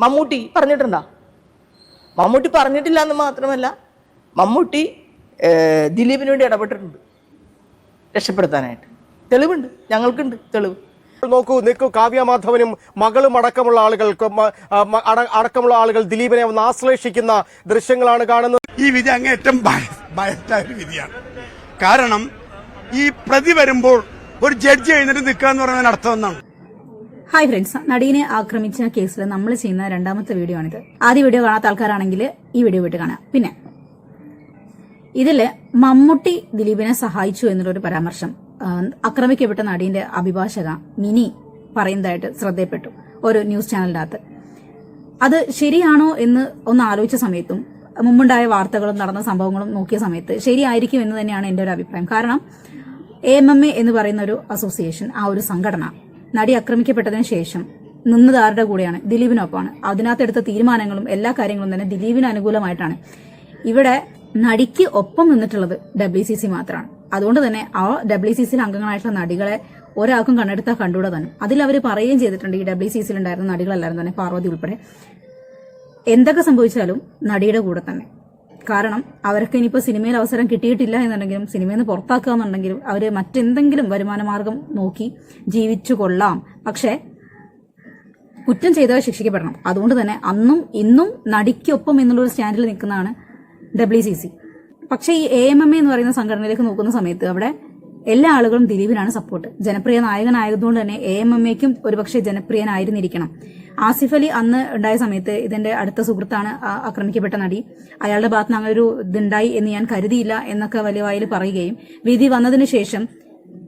മമ്മൂട്ടി പറഞ്ഞിട്ടുണ്ടോ? മമ്മൂട്ടി പറഞ്ഞിട്ടില്ല എന്ന് മാത്രമല്ല മമ്മൂട്ടി ദിലീപിന് വേണ്ടി ഇടപെട്ടിട്ടുണ്ട്. രക്ഷപ്പെടുത്താനായിട്ട്. തെളിവുണ്ട് ഞങ്ങൾക്കുണ്ട് തെളിവ്. നോക്കൂ നിൽക്കൂ കാവ്യ മാധവനും മകളും അടക്കമുള്ള ആളുകൾക്ക് അടക്കമുള്ള ആളുകൾ ദിലീപിനെ ഒന്ന് ആശ്ലേഷിക്കുന്ന ദൃശ്യങ്ങളാണ് കാണുന്നത്. ഈ വിധി അങ്ങേറ്റം ഭയത്തായ ഒരു വിധിയാണ്. കാരണം ഈ പ്രതി വരുമ്പോൾ ഒരു ജഡ്ജി എഴുന്നേറ്റ് നിൽക്കുക എന്ന് പറയുന്നതിന് അർത്ഥം എന്താണ്? ഹായ് ഫ്രണ്ട്സ് നടീനെ ആക്രമിച്ച കേസിൽ നമ്മൾ ചെയ്യുന്ന രണ്ടാമത്തെ വീഡിയോ ആണിത്. ആദ്യ വീഡിയോ കാണാത്ത ആൾക്കാരാണെങ്കിൽ ഈ വീഡിയോ വിട്ട് കാണാം. പിന്നെ ഇതിൽ മമ്മൂട്ടി ദിലീപിനെ സഹായിച്ചു എന്നുള്ളൊരു പരാമർശം. ആക്രമിക്കപ്പെട്ട നടീന്റെ അഭിഭാഷക മിനി പറയുന്നതായിട്ട് ശ്രദ്ധയപ്പെട്ടു ഒരു ന്യൂസ് ചാനലിനകത്ത്. അത് ശരിയാണോ എന്ന് ഒന്ന് ആലോചിച്ച സമയത്തും മുമ്പുണ്ടായ വാർത്തകളും നടന്ന സംഭവങ്ങളും നോക്കിയ സമയത്ത് ശരിയായിരിക്കും എന്ന് തന്നെയാണ് എന്റെ ഒരു അഭിപ്രായം. കാരണം എ എം എം എ എന്ന് പറയുന്ന ഒരു അസോസിയേഷൻ ആ ഒരു സംഘടന നടി ആക്രമിക്കപ്പെട്ടതിന് ശേഷം നിന്നത് ആരുടെ കൂടെയാണ്? ദിലീപിനൊപ്പമാണ്. അതിനകത്തെടുത്ത തീരുമാനങ്ങളും എല്ലാ കാര്യങ്ങളും തന്നെ ദിലീപിന് അനുകൂലമായിട്ടാണ്. ഇവിടെ നടിക്ക് ഒപ്പം നിന്നിട്ടുള്ളത് ഡബ്ല്യു സി സി മാത്രമാണ്. അതുകൊണ്ട് തന്നെ ആ ഡബ്ല്യു സി സിയിലെ അംഗങ്ങളായിട്ടുള്ള നടികളെ ഒരാൾക്കും കണ്ടെടുത്താൽ കണ്ടുകൂടെ തന്നെ. അതിൽ അവർ പറയുകയും ചെയ്തിട്ടുണ്ട് ഈ ഡബ്ല്യു സി സിയിൽ ഉണ്ടായിരുന്ന നടികളെല്ലാവരും തന്നെ പാർവതി ഉൾപ്പെടെ. എന്തൊക്കെ സംഭവിച്ചാലും നടിയുടെ കൂടെ തന്നെ. കാരണം അവർക്ക് ഇനിയിപ്പോൾ സിനിമയിൽ അവസരം കിട്ടിയിട്ടില്ല എന്നുണ്ടെങ്കിലും സിനിമയിൽ നിന്ന് പുറത്താക്കുക എന്നുണ്ടെങ്കിലും അവർ മറ്റെന്തെങ്കിലും വരുമാന മാർഗം നോക്കി ജീവിച്ചു കൊള്ളാം. പക്ഷേ കുറ്റം ചെയ്തവർ ശിക്ഷിക്കപ്പെടണം. അതുകൊണ്ട് തന്നെ അന്നും ഇന്നും നടിക്കൊപ്പം എന്നുള്ളൊരു സ്റ്റാൻഡിൽ നിൽക്കുന്നതാണ് ഡബ്ല്യു സി സി പക്ഷേ ഈ എ എം എം എ എന്ന് പറയുന്ന സംഘടനയിലേക്ക് നോക്കുന്ന സമയത്ത് അവിടെ എല്ലാ ആളുകളും ദിലീപിനാണ് സപ്പോർട്ട് ജനപ്രിയ നായകനായതുകൊണ്ട് തന്നെ എ എം എം എക്കും ഒരുപക്ഷെ ജനപ്രിയനായിരുന്നിരിക്കണം. ആസിഫ് അലി അന്ന് ഉണ്ടായ സമയത്ത് ഇതിന്റെ അടുത്ത സുഹൃത്താണ് ആക്രമിക്കപ്പെട്ട നടി. അയാളുടെ ഭാഗത്ത് നിന്ന് അങ്ങനെ ഒരു ഇതുണ്ടായി എന്ന് ഞാൻ കരുതിയില്ല എന്നൊക്കെ വലിയ വായിൽ പറയുകയും വിധി വന്നതിന് ശേഷം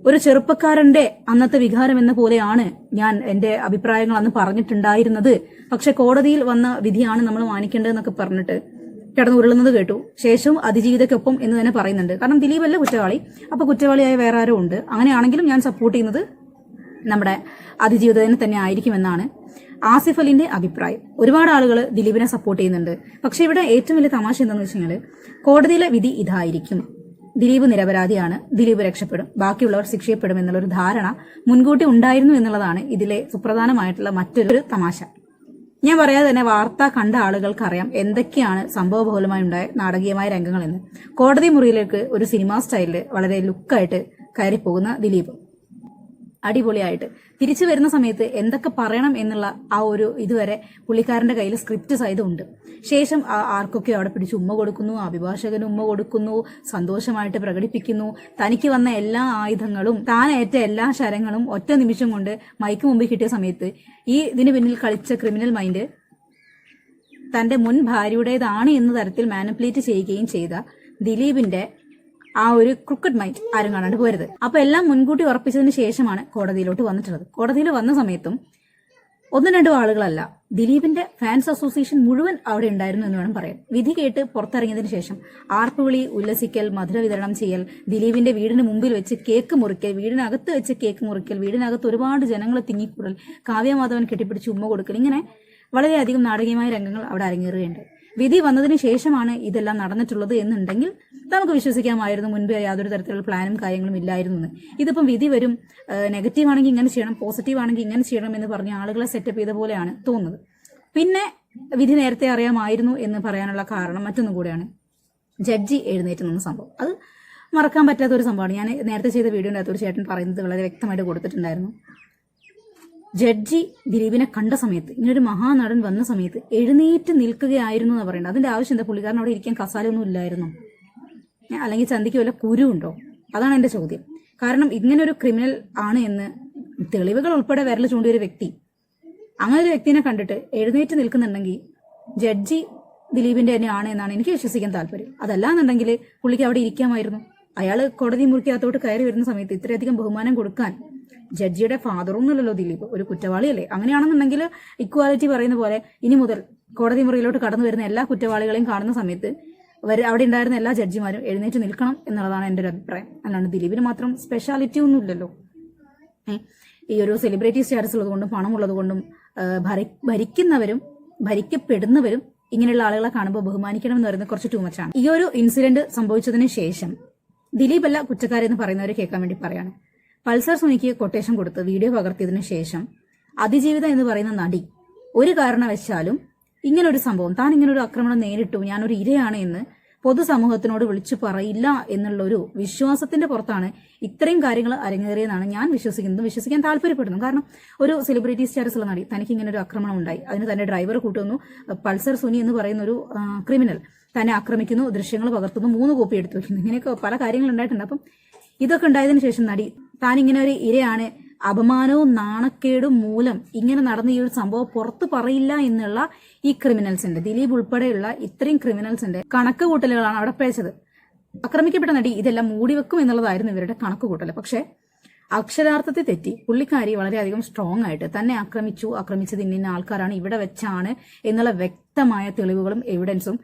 ഒരു ചെറുപ്പക്കാരന്റെ അന്നത്തെ വികാരം എന്ന പോലെയാണ് ഞാൻ എന്റെ അഭിപ്രായങ്ങൾ അന്ന് പറഞ്ഞിട്ടുണ്ടായിരുന്നത്. പക്ഷെ കോടതിയിൽ വന്ന വിധിയാണ് നമ്മൾ മാനിക്കേണ്ടതെന്നൊക്കെ പറഞ്ഞിട്ട് കിടന്ന് ഉരുളുന്നത് കേട്ടു. ശേഷവും അതിജീവിതക്കൊപ്പം എന്ന് തന്നെ പറയുന്നുണ്ട്. കാരണം ദിലീപല്ല കുറ്റവാളി. അപ്പൊ കുറ്റവാളിയായ വേറെ ആരോ ഉണ്ട്. അങ്ങനെയാണെങ്കിലും ഞാൻ സപ്പോർട്ട് ചെയ്യുന്നത് നമ്മുടെ അതിജീവിതനെ തന്നെ ആയിരിക്കുമെന്നാണ്. ആസിഫ് അലിന്റെ അഭിപ്രായം. ഒരുപാട് ആളുകൾ ദിലീപിനെ സപ്പോർട്ട് ചെയ്യുന്നുണ്ട്. പക്ഷെ ഇവിടെ ഏറ്റവും വലിയ തമാശ എന്താണെന്ന് വെച്ച് കഴിഞ്ഞാൽ കോടതിയിലെ വിധി ഇതായിരിക്കും. ദിലീപ് നിരപരാധിയാണ്. ദിലീപ് രക്ഷപ്പെടും. ബാക്കിയുള്ളവർ ശിക്ഷിക്കപ്പെടും എന്നുള്ളൊരു ധാരണ മുൻകൂട്ടി ഉണ്ടായിരുന്നു എന്നുള്ളതാണ് ഇതിലെ സുപ്രധാനമായിട്ടുള്ള മറ്റൊരു തമാശ. ഞാൻ പറയാതെ തന്നെ വാർത്ത കണ്ട ആളുകൾക്കറിയാം എന്തൊക്കെയാണ് സംഭവബഹുലമായി ഉണ്ടായ നാടകീയമായ രംഗങ്ങളെന്ന്. കോടതി മുറിയിലേക്ക് ഒരു സിനിമാ സ്റ്റൈലിൽ വളരെ ലുക്കായിട്ട് കയറിപ്പോകുന്ന ദിലീപ്. അടിപൊളിയായിട്ട്. തിരിച്ചു വരുന്ന സമയത്ത് എന്തൊക്കെ പറയണം എന്നുള്ള ആ ഒരു ഇതുവരെ പുള്ളിക്കാരന്റെ കയ്യിൽ സ്ക്രിപ്റ്റ് സഹിതമുണ്ട്. ശേഷം ആ ആർക്കൊക്കെ അവിടെ പിടിച്ച് ഉമ്മ കൊടുക്കുന്നു അഭിഭാഷകന് ഉമ്മ കൊടുക്കുന്നു സന്തോഷമായിട്ട് പ്രകടിപ്പിക്കുന്നു. തനിക്ക് വന്ന എല്ലാ ആയുധങ്ങളും താൻ ഏറ്റ എല്ലാ ശരങ്ങളും ഒറ്റ നിമിഷം കൊണ്ട് മൈക്ക് മുമ്പിൽ കിട്ടിയ സമയത്ത് ഈ ഇതിന് പിന്നിൽ കളിച്ച ക്രിമിനൽ മൈൻഡ് തന്റെ മുൻ ഭാര്യയുടേതാണ് എന്ന തരത്തിൽ മാനിപ്പുലേറ്റ് ചെയ്യുകയും ചെയ്ത ദിലീപിന്റെ ആ ഒരു ക്രിക്കറ്റ് മൈൻഡ് ആരും കാണാണ്ട് പോരുത്. അപ്പൊ എല്ലാം മുൻകൂട്ടി ഉറപ്പിച്ചതിന് ശേഷമാണ് കോടതിയിലോട്ട് വന്നിട്ടുള്ളത്. കോടതിയിൽ വന്ന സമയത്തും ഒന്നും രണ്ടും ആളുകളല്ല ദിലീപിന്റെ ഫാൻസ് അസോസിയേഷൻ മുഴുവൻ അവിടെ ഉണ്ടായിരുന്നു എന്ന് വേണം പറയാം വിധി കേട്ട് പുറത്തിറങ്ങിയതിനു ശേഷം ആർപ്പുവിളി ഉല്ലസിക്കൽ മധുര വിതരണം ചെയ്യൽ ദിലീപിന്റെ വീടിന് മുമ്പിൽ വെച്ച് കേക്ക് മുറിക്കൽ വീടിനകത്ത് വെച്ച് കേക്ക് മുറിക്കൽ വീടിനകത്ത് ഒരുപാട് ജനങ്ങൾ തിങ്ങിക്കൂടൽ കാവ്യമാധവൻ കെട്ടിപ്പിടിച്ച് ഉമ്മ കൊടുക്കൽ ഇങ്ങനെ വളരെയധികം നാടകീയമായ രംഗങ്ങൾ അവിടെ അരങ്ങേറുകയുണ്ട് വിധി വന്നതിന് ശേഷമാണ് ഇതെല്ലാം നടന്നിട്ടുള്ളത് എന്നുണ്ടെങ്കിൽ നമുക്ക് വിശ്വസിക്കാമായിരുന്നു. മുൻപേ യാതൊരു തരത്തിലുള്ള പ്ലാനും കാര്യങ്ങളും ഇല്ലായിരുന്നു ഇതിപ്പം വിധി വരും. നെഗറ്റീവ് ആണെങ്കിൽ ഇങ്ങനെ ചെയ്യണം പോസിറ്റീവ് ആണെങ്കിൽ ഇങ്ങനെ ചെയ്യണം എന്ന് പറഞ്ഞ് ആളുകളെ സെറ്റപ്പ് ചെയ്ത പോലെയാണ് തോന്നുന്നത്. പിന്നെ വിധി നേരത്തെ അറിയാമായിരുന്നു എന്ന് പറയാനുള്ള കാരണം മറ്റൊന്നും കൂടെയാണ് ജഡ്ജി എഴുന്നേറ്റ് നിന്ന സംഭവം. അത് മറക്കാൻ പറ്റാത്ത ഒരു സംഭവമാണ്. ഞാൻ നേരത്തെ ചെയ്ത വീഡിയോന്റെ അകത്ത് ഒരു ചേട്ടൻ പറയുന്നത് വളരെ വ്യക്തമായിട്ട് കൊടുത്തിട്ടുണ്ടായിരുന്നു. ജഡ്ജി ദിലീപിനെ കണ്ട സമയത്ത് ഇങ്ങനൊരു മഹാനടൻ വന്ന സമയത്ത് എഴുന്നേറ്റ് നിൽക്കുകയായിരുന്നു എന്ന് പറയുന്നത് അതിന്റെ ആവശ്യം എന്താ? പുള്ളിക്കാരൻ അവിടെ ഇരിക്കാൻ കസാലൊന്നും ഇല്ലായിരുന്നു? അല്ലെങ്കിൽ ചന്തിക്ക് വല്ല കുരുണ്ടോ അതാണ് എന്റെ ചോദ്യം. കാരണം ഇങ്ങനെ ഒരു ക്രിമിനൽ ആണ് എന്ന് തെളിവുകൾ ഉൾപ്പെടെ വിരൽ ചൂണ്ടിയ ഒരു വ്യക്തി അങ്ങനെ ഒരു വ്യക്തിനെ കണ്ടിട്ട് എഴുന്നേറ്റ് നിൽക്കുന്നുണ്ടെങ്കിൽ ജഡ്ജി ദിലീപിന്റെ തന്നെ ആണ് എന്നാണ് എനിക്ക് വിശ്വസിക്കാൻ താല്പര്യം. അതല്ല എന്നുണ്ടെങ്കിൽ പുള്ളിക്ക് അവിടെ ഇരിക്കാമായിരുന്നു. അയാൾ കോടതി മുറിക്കകത്തോട്ട് കയറി വരുന്ന സമയത്ത് ഇത്രയധികം ബഹുമാനം കൊടുക്കാൻ ജഡ്ജിയുടെ ഫാദറും ഫാദറൊന്നുമല്ലല്ലോ ദിലീപ് ഒരു കുറ്റവാളിയല്ലേ? അങ്ങനെയാണെന്നുണ്ടെങ്കിൽ ഇക്വാലിറ്റി പറയുന്ന പോലെ ഇനി മുതൽ കോടതി മുറിയിലോട്ട് കടന്നു വരുന്ന എല്ലാ കുറ്റവാളികളെയും കാണുന്ന സമയത്ത് അവിടെ ഉണ്ടായിരുന്ന എല്ലാ ജഡ്ജിമാരും എഴുന്നേറ്റ് നിൽക്കണം എന്നുള്ളതാണ് എന്റെ ഒരു അഭിപ്രായം. അല്ലാണ്ട് ദിലീപിന് മാത്രം സ്പെഷ്യാലിറ്റി ഒന്നും ഇല്ലല്ലോ. ഈ ഒരു സെലിബ്രിറ്റി സ്റ്റാറ്റസ് ഉള്ളതുകൊണ്ടും പണമുള്ളതുകൊണ്ടും ഭരിക്കുന്നവരും ഭരിക്കപ്പെടുന്നവരും ഇങ്ങനെയുള്ള ആളുകളെ കാണുമ്പോൾ ബഹുമാനിക്കണം എന്ന് പറയുന്നത് കുറച്ച് ടൂമച്ചാണ് ഈ ഒരു ഇൻസിഡന്റ് സംഭവിച്ചതിന് ശേഷം ദിലീപ് അല്ല കുറ്റക്കാരെന്ന് പറയുന്നവരെ കേൾക്കാൻ വേണ്ടി പറയാണ്. പൾസർ സുനിക്ക് കൊട്ടേഷൻ കൊടുത്ത് വീഡിയോ പകർത്തിയതിനു ശേഷം അതിജീവിത എന്ന് പറയുന്ന നടി ഒരു കാരണവശാലും ഇങ്ങനൊരു സംഭവം താൻ ഇങ്ങനൊരു ആക്രമണം നേരിട്ടു ഞാനൊരു ഇരയാണ് എന്ന് പൊതുസമൂഹത്തിനോട് വിളിച്ചു പറയില്ല എന്നുള്ള ഒരു വിശ്വാസത്തിന്റെ പുറത്താണ് ഇത്രയും കാര്യങ്ങൾ അരങ്ങേറിയെന്നാണ് ഞാൻ വിശ്വസിക്കുന്നത്. വിശ്വസിക്കാൻ താല്പര്യപ്പെടുന്നു. കാരണം ഒരു സെലിബ്രിറ്റി സ്റ്റാറ്റസ് ഉള്ള നടി തനിക്ക് ഇങ്ങനെ ഒരു ആക്രമണം ഉണ്ടായി. അതിന് തന്റെ ഡ്രൈവർ കൂട്ടുന്നു പൾസർ സുനി എന്ന് പറയുന്ന ഒരു ക്രിമിനൽ തന്നെ ആക്രമിക്കുന്നു ദൃശ്യങ്ങൾ പകർത്തുന്നു മൂന്ന് കോപ്പി എടുത്തു. വയ്ക്കുന്നു ഇങ്ങനെയൊക്കെ പല കാര്യങ്ങൾ ഉണ്ടായിട്ടുണ്ട്. അപ്പം ഇതൊക്കെ ഉണ്ടായതിനു ശേഷം നടി താൻ ഇങ്ങനെ ഒരു ഇരയാണ്. അപമാനവും നാണക്കേടും മൂലം ഇങ്ങനെ നടന്ന ഈ ഒരു സംഭവം പുറത്തു പറയില്ല എന്നുള്ള ഈ ക്രിമിനൽസിന്റെ ദിലീപ് ഉൾപ്പെടെയുള്ള ഇത്രയും ക്രിമിനൽസിന്റെ കണക്ക് കൂട്ടലുകളാണ് അവിടെ പേച്ചത് ആക്രമിക്കപ്പെട്ട നടി ഇതെല്ലാം മൂടിവെക്കും എന്നുള്ളതായിരുന്നു ഇവരുടെ കണക്ക് കൂട്ടൽ പക്ഷേ അക്ഷരാർത്ഥത്തെ തെറ്റി. പുള്ളിക്കാരി വളരെയധികം സ്ട്രോങ് ആയിട്ട് തന്നെ ആക്രമിച്ചു. ആക്രമിച്ചത് ഇന്ന ആൾക്കാരാണ് ഇവിടെ വെച്ചാണ് എന്നുള്ള വ്യക്തമായ തെളിവുകളും എവിഡൻസും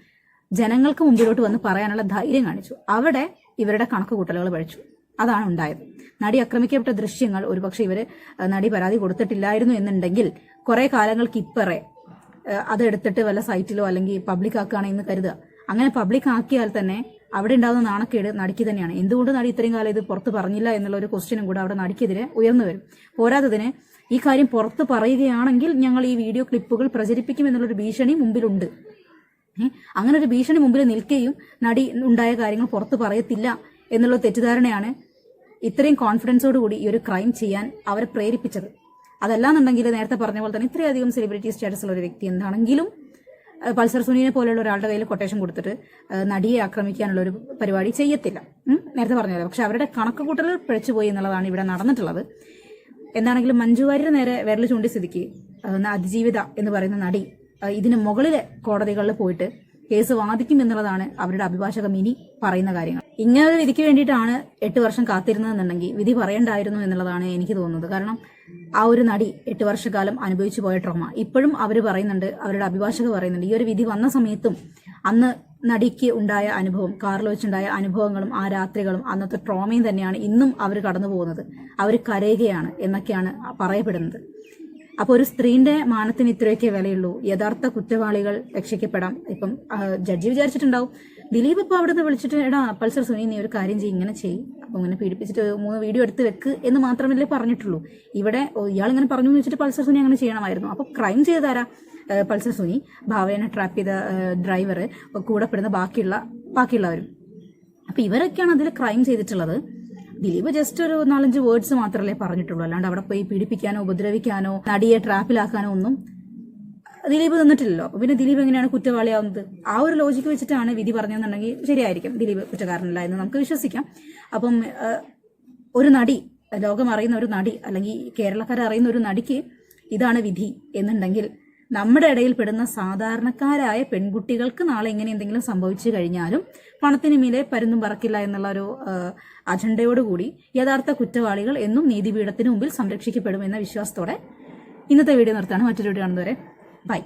ജനങ്ങൾക്ക് മുമ്പിലോട്ട് വന്ന് പറയാനുള്ള ധൈര്യം കാണിച്ചു. അവിടെ ഇവരുടെ കണക്ക് കൂട്ടലുകൾ പഴിച്ചു അതാണ് ഉണ്ടായത്. നടി ആക്രമിക്കപ്പെട്ട ദൃശ്യങ്ങൾ ഒരുപക്ഷെ ഇവർ നടി പരാതി കൊടുത്തിട്ടില്ലായിരുന്നു എന്നുണ്ടെങ്കിൽ കുറെ കാലങ്ങൾക്ക് ഇപ്പറെ അതെടുത്തിട്ട് വല്ല സൈറ്റിലോ അല്ലെങ്കിൽ പബ്ലിക് ആക്കുകയാണെന്ന് കരുതുക. അങ്ങനെ പബ്ലിക് ആക്കിയാൽ തന്നെ അവിടെ ഉണ്ടാകുന്ന നാണക്കേട് നടിക്ക് തന്നെയാണ്. എന്തുകൊണ്ട് നടി ഇത്രയും കാലം ഇത് പുറത്ത് പറഞ്ഞില്ല എന്നുള്ള ഒരു ക്വസ്റ്റ്യനും കൂടെ അവിടെ നടിക്കെതിരെ ഉയർന്നു വരും. പോരാത്തതിന് ഈ കാര്യം പുറത്ത് പറയുകയാണെങ്കിൽ ഞങ്ങൾ ഈ വീഡിയോ ക്ലിപ്പുകൾ പ്രചരിപ്പിക്കും എന്നുള്ളൊരു ഭീഷണി മുമ്പിലുണ്ട്. അങ്ങനെ ഒരു ഭീഷണി മുമ്പിൽ നിൽക്കുകയും നടി ഉണ്ടായ കാര്യങ്ങൾ പുറത്ത് പറയത്തില്ല. എന്നുള്ള തെറ്റിദ്ധാരണയാണ് ഇത്രയും കോൺഫിഡൻസോട് കൂടി ഈ ഒരു ക്രൈം ചെയ്യാൻ അവരെ പ്രേരിപ്പിച്ചത്. അതല്ലാന്നുണ്ടെങ്കിൽ നേരത്തെ പറഞ്ഞ പോലെ തന്നെ ഇത്രയധികം സെലിബ്രിറ്റി സ്റ്റാറ്റസ് ഉള്ള ഒരു വ്യക്തി എന്താണെങ്കിലും പൾസർ സുനീനെ പോലെയുള്ള ഒരാളുടെ കയ്യിൽ കൊട്ടേഷൻ കൊടുത്തിട്ട് നടിയെ ആക്രമിക്കാനുള്ള ഒരു പരിപാടി ചെയ്യത്തില്ല? നേരത്തെ പറഞ്ഞത് പക്ഷെ അവരുടെ കണക്ക് പിഴച്ചുപോയി എന്നുള്ളതാണ് ഇവിടെ നടന്നിട്ടുള്ളത്. എന്താണെങ്കിലും മഞ്ജു വാര്യർ നേരെ വിരൽ ചൂണ്ടി സ്ഥിതിക്ക് അതിജീവിത എന്ന് പറയുന്ന നടി ഇതിന് മുകളിലെ കോടതികളിൽ പോയിട്ട് കേസ് വാദിക്കും എന്നുള്ളതാണ് അവരുടെ അഭിഭാഷകം ഇനി പറയുന്ന കാര്യങ്ങൾ. ഇങ്ങനെ ഒരു വിധിക്ക് വേണ്ടിയിട്ടാണ് എട്ട് വർഷം കാത്തിരുന്നതെന്നുണ്ടെങ്കിൽ വിധി പറയണ്ടായിരുന്നു എന്നുള്ളതാണ് എനിക്ക് തോന്നുന്നത്. കാരണം ആ ഒരു നടി എട്ട് വർഷക്കാലം അനുഭവിച്ചു പോയ ട്രോമ ഇപ്പോഴും അവർ പറയുന്നുണ്ട് അവരുടെ അഭിഭാഷക പറയുന്നുണ്ട് ഈ ഒരു വിധി വന്ന സമയത്തും അന്ന് നടിക്ക് ഉണ്ടായ അനുഭവം കാറിൽ വെച്ചുണ്ടായ അനുഭവങ്ങളും ആ രാത്രികളും അന്നത്തെ ട്രോമയും തന്നെയാണ് ഇന്നും അവർ കടന്നു പോകുന്നത് അവർ കരയുകയാണ് എന്നൊക്കെയാണ് പറയപ്പെടുന്നത്. അപ്പോൾ ഒരു സ്ത്രീന്റെ മാനത്തിന് ഇത്രയൊക്കെ വിലയുള്ളൂ. യഥാർത്ഥ കുറ്റവാളികൾ രക്ഷിക്കപ്പെടാം. ഇപ്പം ജഡ്ജി വിചാരിച്ചിട്ടുണ്ടാവും. ദിലീപ് ഇപ്പോൾ അവിടെ നിന്ന് വിളിച്ചിട്ട് എടാ പൾസർ സുനി നീ ഒരു കാര്യം ചെയ്യും ഇങ്ങനെ ചെയ്യും. അപ്പോൾ ഇങ്ങനെ പീഡിപ്പിച്ചിട്ട് മൂന്ന് വീഡിയോ എടുത്ത് വെക്ക് എന്ന് മാത്രമല്ലേ പറഞ്ഞിട്ടുള്ളൂ. ഇവിടെ ഇയാൾ ഇങ്ങനെ പറഞ്ഞു എന്ന് വെച്ചിട്ട് പൾസർ സുനി അങ്ങനെ ചെയ്യണമായിരുന്നു. അപ്പോൾ ക്രൈം ചെയ്താരാ പൾസർ സുനി ഭാവേനെ ട്രാപ്പ് ചെയ്ത ഡ്രൈവർ കൂടെ പെടുന്ന ബാക്കിയുള്ള ബാക്കിയുള്ളവരും. അപ്പൊ ഇവരൊക്കെയാണ് അതിൽ ക്രൈം ചെയ്തിട്ടുള്ളത്. ദിലീപ് ജസ്റ്റ് ഒരു നാലഞ്ച് വേർഡ്സ് മാത്രമല്ലേ പറഞ്ഞിട്ടുള്ളൂ. അല്ലാണ്ട് അവിടെ പോയി പീഡിപ്പിക്കാനോ ഉപദ്രവിക്കാനോ നടിയെ ട്രാപ്പിലാക്കാനോ ഒന്നും ദിലീപ് നിന്നിട്ടില്ലല്ലോ. പിന്നെ ദിലീപ് എങ്ങനെയാണ് കുറ്റവാളിയാവുന്നത്? ആ ഒരു ലോജിക്ക് വെച്ചിട്ടാണ് വിധി പറഞ്ഞതെന്നുണ്ടെങ്കിൽ ശരിയായിരിക്കും ദിലീപ് കുറ്റക്കാരനല്ല എന്ന് നമുക്ക് വിശ്വസിക്കാം. അപ്പം ഒരു നടി ലോകം അറിയുന്ന ഒരു നടി അല്ലെങ്കിൽ കേരളക്കാർ അറിയുന്ന ഒരു നടിക്ക് ഇതാണ് വിധി എന്നുണ്ടെങ്കിൽ നമ്മുടെ ഇടയിൽ പെടുന്ന സാധാരണക്കാരായ പെൺകുട്ടികൾക്ക് നാളെ ഇങ്ങനെ എന്തെങ്കിലും സംഭവിച്ചു കഴിഞ്ഞാലും പണത്തിന് മീലെ പരുന്നും പറക്കില്ല എന്നുള്ള ഒരു അജണ്ടയോടുകൂടി യഥാർത്ഥ കുറ്റവാളികൾ എന്നും നീതിപീഠത്തിന് മുമ്പിൽ സംരക്ഷിക്കപ്പെടും എന്ന വിശ്വാസത്തോടെ ഇന്നത്തെ വീഡിയോ നിർത്താണ് മറ്റൊരു വീഡിയോ കാണുന്നവരെ ബൈ.